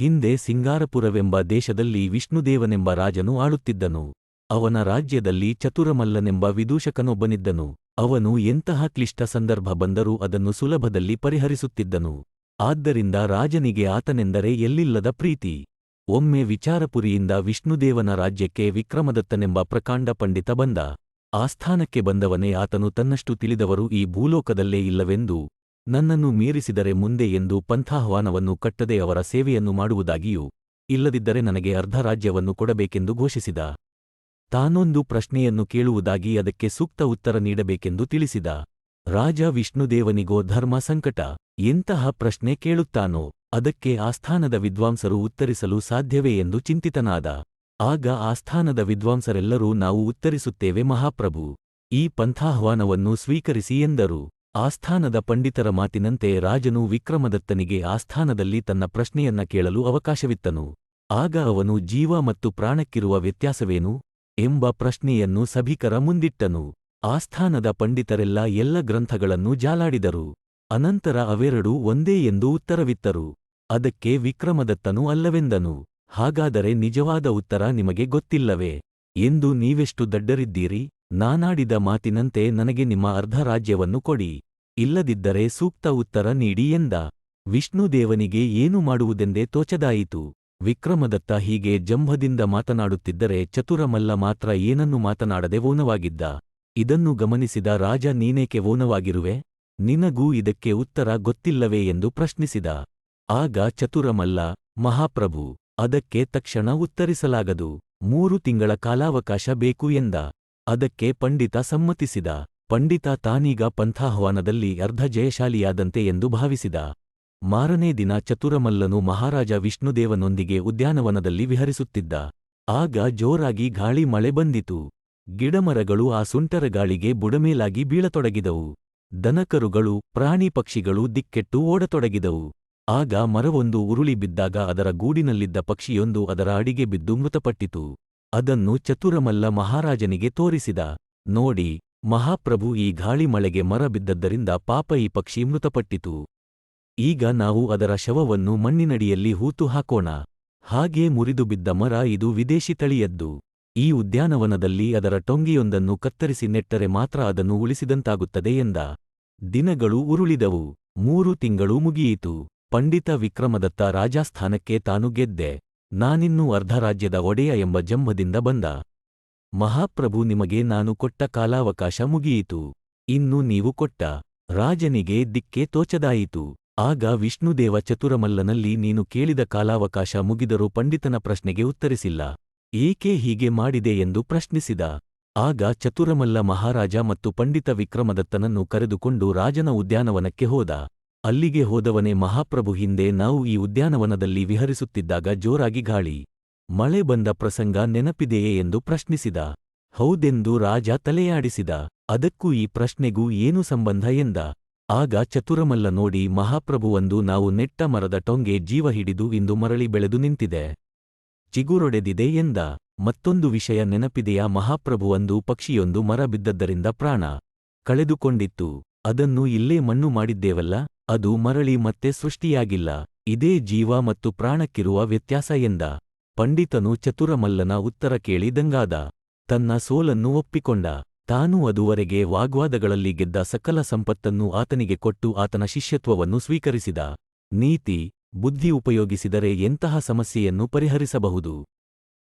ಹಿಂದೆ ಸಿಂಗಾರಪುರವೆಂಬ ದೇಶದಲ್ಲಿ ವಿಷ್ಣುದೇವನೆಂಬ ರಾಜನು ಆಳುತ್ತಿದ್ದನು. ಅವನ ರಾಜ್ಯದಲ್ಲಿ ಚತುರಮಲ್ಲನೆಂಬ ವಿದೂಷಕನೊಬ್ಬನಿದ್ದನು. ಅವನು ಎಂತಹ ಕ್ಲಿಷ್ಟ ಸಂದರ್ಭ ಬಂದರೂ ಅದನ್ನು ಸುಲಭದಲ್ಲಿ ಪರಿಹರಿಸುತ್ತಿದ್ದನು. ಆದ್ದರಿಂದ ರಾಜನಿಗೆ ಆತನೆಂದರೆ ಎಲ್ಲಿಲ್ಲದ ಪ್ರೀತಿ. ಒಮ್ಮೆ ವಿಚಾರಪುರಿಯಿಂದ ವಿಷ್ಣುದೇವನ ರಾಜ್ಯಕ್ಕೆ ವಿಕ್ರಮದತ್ತನೆಂಬ ಪ್ರಕಾಂಡ ಪಂಡಿತ ಬಂದ. ಆಸ್ಥಾನಕ್ಕೆ ಬಂದವನೇ ಆತನು ತನ್ನಷ್ಟು ತಿಳಿದವರು ಈ ಭೂಲೋಕದಲ್ಲೇ ಇಲ್ಲವೆಂದು ನನ್ನನ್ನು ಮೀರಿಸಿದರೆ ಮುಂದೆ ಎಂದು ಪಂಥಾಹ್ವಾನವನ್ನು ಕಟ್ಟದೆ ಅವರ ಸೇವೆಯನ್ನು ಮಾಡುವುದಾಗಿಯೂ, ಇಲ್ಲದಿದ್ದರೆ ನನಗೆ ಅರ್ಧ ರಾಜ್ಯವನ್ನು ಕೊಡಬೇಕೆಂದು ಘೋಷಿಸಿದ. ತಾನೊಂದು ಪ್ರಶ್ನೆಯನ್ನು ಕೇಳುವುದಾಗಿ ಅದಕ್ಕೆ ಸೂಕ್ತ ಉತ್ತರ ನೀಡಬೇಕೆಂದು ತಿಳಿಸಿದ. ರಾಜ ವಿಷ್ಣುದೇವನಿಗೋ ಧರ್ಮ ಸಂಕಟ, ಎಂತಹ ಪ್ರಶ್ನೆ ಕೇಳುತ್ತಾನೋ, ಅದಕ್ಕೆ ಆಸ್ಥಾನದ ವಿದ್ವಾಂಸರು ಉತ್ತರಿಸಲು ಸಾಧ್ಯವೇ ಎಂದು ಚಿಂತಿತನಾದ. ಆಗ ಆಸ್ಥಾನದ ವಿದ್ವಾಂಸರೆಲ್ಲರೂ ನಾವು ಉತ್ತರಿಸುತ್ತೇವೆ ಮಹಾಪ್ರಭು, ಈ ಪಂಥಾಹ್ವಾನವನ್ನು ಸ್ವೀಕರಿಸಿ ಎಂದರು. ಆಸ್ಥಾನದ ಪಂಡಿತರ ಮಾತಿನಂತೆ ರಾಜನು ವಿಕ್ರಮದತ್ತನಿಗೆ ಆಸ್ಥಾನದಲ್ಲಿ ತನ್ನ ಪ್ರಶ್ನೆಯನ್ನ ಕೇಳಲು ಅವಕಾಶವಿತ್ತನು. ಆಗ ಅವನು ಜೀವ ಮತ್ತು ಪ್ರಾಣಕ್ಕಿರುವ ವ್ಯತ್ಯಾಸವೇನು? ಎಂಬ ಪ್ರಶ್ನೆಯನ್ನು ಸಭಿಕರ ಮುಂದಿಟ್ಟನು. ಆಸ್ಥಾನದ ಪಂಡಿತರೆಲ್ಲ ಎಲ್ಲ ಗ್ರಂಥಗಳನ್ನು ಜಾಲಾಡಿದರು. ಅನಂತರ ಅವೆರಡೂ ಒಂದೇ ಎಂದು ಉತ್ತರವಿತ್ತರು. ಅದಕ್ಕೆ ವಿಕ್ರಮದತ್ತನು ಅಲ್ಲವೆಂದನು. ಹಾಗಾದರೆ ನಿಜವಾದ ಉತ್ತರ ನಿಮಗೆ ಗೊತ್ತಿಲ್ಲವೇ? ಎಂದು ನೀವೆಷ್ಟು ದಡ್ಡರಿದ್ದೀರಿ? ನಾನಾಡಿದ ಮಾತಿನಂತೆ ನನಗೆ ನಿಮ್ಮ ಅರ್ಧ ರಾಜ್ಯವನ್ನು ಕೊಡಿ. ಇಲ್ಲದಿದ್ದರೆ ಸೂಕ್ತ ಉತ್ತರ ನೀಡಿ ಎಂದ. ವಿಷ್ಣುದೇವನಿಗೆ ಏನು ಮಾಡುವುದೆಂದೇ ತೋಚದಾಯಿತು. ವಿಕ್ರಮದತ್ತ ಹೀಗೆ ಜಂಭದಿಂದ ಮಾತನಾಡುತ್ತಿದ್ದರೆ ಚತುರಮಲ್ಲ ಮಾತ್ರ ಏನನ್ನು ಮಾತನಾಡದೆ ಓನವಾಗಿದ್ದ ಇದನ್ನು ಗಮನಿಸಿದ ರಾಜ, ನೀನೇಕೆ ಓನವಾಗಿರುವೆ ನಿನಗೂ ಇದಕ್ಕೆ ಉತ್ತರ ಗೊತ್ತಿಲ್ಲವೇ ಎಂದು ಪ್ರಶ್ನಿಸಿದ. ಆಗ ಚತುರಮಲ್ಲ, ಮಹಾಪ್ರಭು, ಅದಕ್ಕೆ ತಕ್ಷಣ ಉತ್ತರಿಸಲಾಗದು. ಮೂರು ತಿಂಗಳ ಕಾಲಾವಕಾಶ ಬೇಕು ಎಂದ. ಅದಕ್ಕೆ ಪಂಡಿತ ಸಮ್ಮತಿಸಿದ. ಪಂಡಿತ ತಾನೀಗ ಪಂಥಾಹ್ವಾನದಲ್ಲಿ ಅರ್ಧ ಜಯಶಾಲಿಯಾದಂತೆ ಎಂದು ಭಾವಿಸಿದ. ಮಾರನೇ ದಿನ ಚತುರಮಲ್ಲನು ಮಹಾರಾಜ ವಿಷ್ಣುದೇವನೊಂದಿಗೆ ಉದ್ಯಾನವನದಲ್ಲಿ ವಿಹರಿಸುತ್ತಿದ್ದ. ಆಗ ಜೋರಾಗಿ ಗಾಳಿ ಮಳೆ ಬಂದಿತು. ಗಿಡಮರಗಳು ಆ ಸುಂಟರ ಗಾಳಿಗೆ ಬುಡಮೇಲಾಗಿ ಬೀಳತೊಡಗಿದವು. ದನಕರುಗಳು, ಪ್ರಾಣಿ ಪಕ್ಷಿಗಳು ದಿಕ್ಕೆಟ್ಟು ಓಡತೊಡಗಿದವು. ಆಗ ಮರವೊಂದು ಉರುಳಿ ಬಿದ್ದಾಗ ಅದರ ಗೂಡಿನಲ್ಲಿದ್ದ ಪಕ್ಷಿಯೊಂದು ಅದರ ಅಡಿಗೆ ಬಿದ್ದು ಮೃತಪಟ್ಟಿತು. ಅದನ್ನು ಚತುರಮಲ್ಲ ಮಹಾರಾಜನಿಗೆ ತೋರಿಸಿದ. ನೋಡಿ ಮಹಾಪ್ರಭು ಈ ಗಾಳಿ ಮಳೆಗೆ ಮರ ಬಿದ್ದದ್ದರಿಂದ ಪಾಪ ಈ ಪಕ್ಷಿ ಮೃತಪಟ್ಟಿತು. ಈಗ ನಾವು ಅದರ ಶವವನ್ನು ಮಣ್ಣಿನಡಿಯಲ್ಲಿ ಹೂತು ಹಾಕೋಣ. ಹಾಗೇ ಮುರಿದು ಬಿದ್ದ ಮರ ಇದು ವಿದೇಶಿ ತಳಿಯದ್ದು. ಈ ಉದ್ಯಾನವನದಲ್ಲಿ ಅದರ ಟೊಂಗಿಯೊಂದನ್ನು ಕತ್ತರಿಸಿ ನೆಟ್ಟರೆ ಮಾತ್ರ ಅದನ್ನು ಉಳಿಸಿದಂತಾಗುತ್ತದೆ ಎಂದ. ದಿನಗಳು ಉರುಳಿದವು. ಮೂರು ತಿಂಗಳು ಮುಗಿಯಿತು. ಪಂಡಿತ ವಿಕ್ರಮದತ್ತ ರಾಜಾಸ್ಥಾನಕ್ಕೆ ತಾನು ಗೆದ್ದೆ. ನಾನಿನ್ನೂ ಅರ್ಧರಾಜ್ಯದ ಒಡೆಯ ಎಂಬ ಜಂಭದಿಂದ ಬಂದ. ಮಹಾಪ್ರಭು ನಿಮಗೆ ನಾನು ಕೊಟ್ಟ ಕಾಲಾವಕಾಶ ಮುಗಿಯಿತು. ಇನ್ನು ನೀವು ಕೊಟ್ಟ ರಾಜನಿಗೆ ದಿಕ್ಕೆ ತೋಚದಾಯಿತು. ಆಗ ವಿಷ್ಣುದೇವ ಚತುರಮಲ್ಲನಲ್ಲಿ ನೀನು ಕೇಳಿದ ಕಾಲಾವಕಾಶ ಮುಗಿದರೂ ಪಂಡಿತನ ಪ್ರಶ್ನೆಗೆ ಉತ್ತರಿಸಿಲ್ಲ. ಏಕೆ ಹೀಗೆ ಮಾಡಿದೆ ಎಂದು ಪ್ರಶ್ನಿಸಿದ. ಆಗ ಚತುರಮಲ್ಲ ಮಹಾರಾಜ ಮತ್ತು ಪಂಡಿತ ವಿಕ್ರಮದತ್ತನನ್ನು ಕರೆದುಕೊಂಡು ರಾಜನ ಉದ್ಯಾನವನಕ್ಕೆ ಹೋದ. ಅಲ್ಲಿಗೆ ಹೋದವನೇ ಮಹಾಪ್ರಭು ಹಿಂದೆ ನಾವು ಈ ಉದ್ಯಾನವನದಲ್ಲಿ ವಿಹರಿಸುತ್ತಿದ್ದಾಗ ಜೋರಾಗಿ ಗಾಳಿ. ಮಳೆ ಬಂದ ಪ್ರಸಂಗ ನೆನಪಿದೆಯೇ ಎಂದು ಪ್ರಶ್ನಿಸಿದ. ಹೌದೆಂದು ರಾಜ ತಲೆಯಾಡಿಸಿದ. ಅದಕ್ಕೂ ಈ ಪ್ರಶ್ನೆಗೂ ಏನು ಸಂಬಂಧ ಎಂದ. ಆಗ ಚತುರಮಲ್ಲ ನೋಡಿ ಮಹಾಪ್ರಭುವೊಂದು ನಾವು ನೆಟ್ಟ ಮರದ ಟೊಂಗೆ ಜೀವ ಹಿಡಿದು ಇಂದು ಮರಳಿ ಬೆಳೆದು ನಿಂತಿದೆ. ಚಿಗುರೊಡೆದಿದೆ ಎಂದ. ಮತ್ತೊಂದು ವಿಷಯ ನೆನಪಿದೆಯಾ ಮಹಾಪ್ರಭುವೊಂದು ಪಕ್ಷಿಯೊಂದು ಮರ ಬಿದ್ದದ್ದರಿಂದ ಪ್ರಾಣ ಕಳೆದುಕೊಂಡಿತ್ತು. ಅದನ್ನು ಇಲ್ಲೇ ಮಣ್ಣು ಮಾಡಿದ್ದೇವಲ್ಲ. ಅದು ಮರಳಿ ಮತ್ತೆ ಸೃಷ್ಟಿಯಾಗಿಲ್ಲ. ಇದೇ ಜೀವ ಮತ್ತು ಪ್ರಾಣಕ್ಕಿರುವ ವ್ಯತ್ಯಾಸ ಎಂದ. ಪಂಡಿತನು ಚತುರಮಲ್ಲನ ಉತ್ತರ ಕೇಳಿ ದಂಗಾದ. ತನ್ನ ಸೋಲನ್ನು ಒಪ್ಪಿಕೊಂಡ. ತಾನೂ ಅದುವರೆಗೆ ವಾಗ್ವಾದಗಳಲ್ಲಿ ಗೆದ್ದ ಸಕಲ ಸಂಪತ್ತನ್ನು ಆತನಿಗೆ ಕೊಟ್ಟು ಆತನ ಶಿಷ್ಯತ್ವವನ್ನು ಸ್ವೀಕರಿಸಿದ. ನೀತಿ, ಬುದ್ಧಿ ಉಪಯೋಗಿಸಿದರೆ ಎಂತಹ ಸಮಸ್ಯೆಯನ್ನು ಪರಿಹರಿಸಬಹುದು.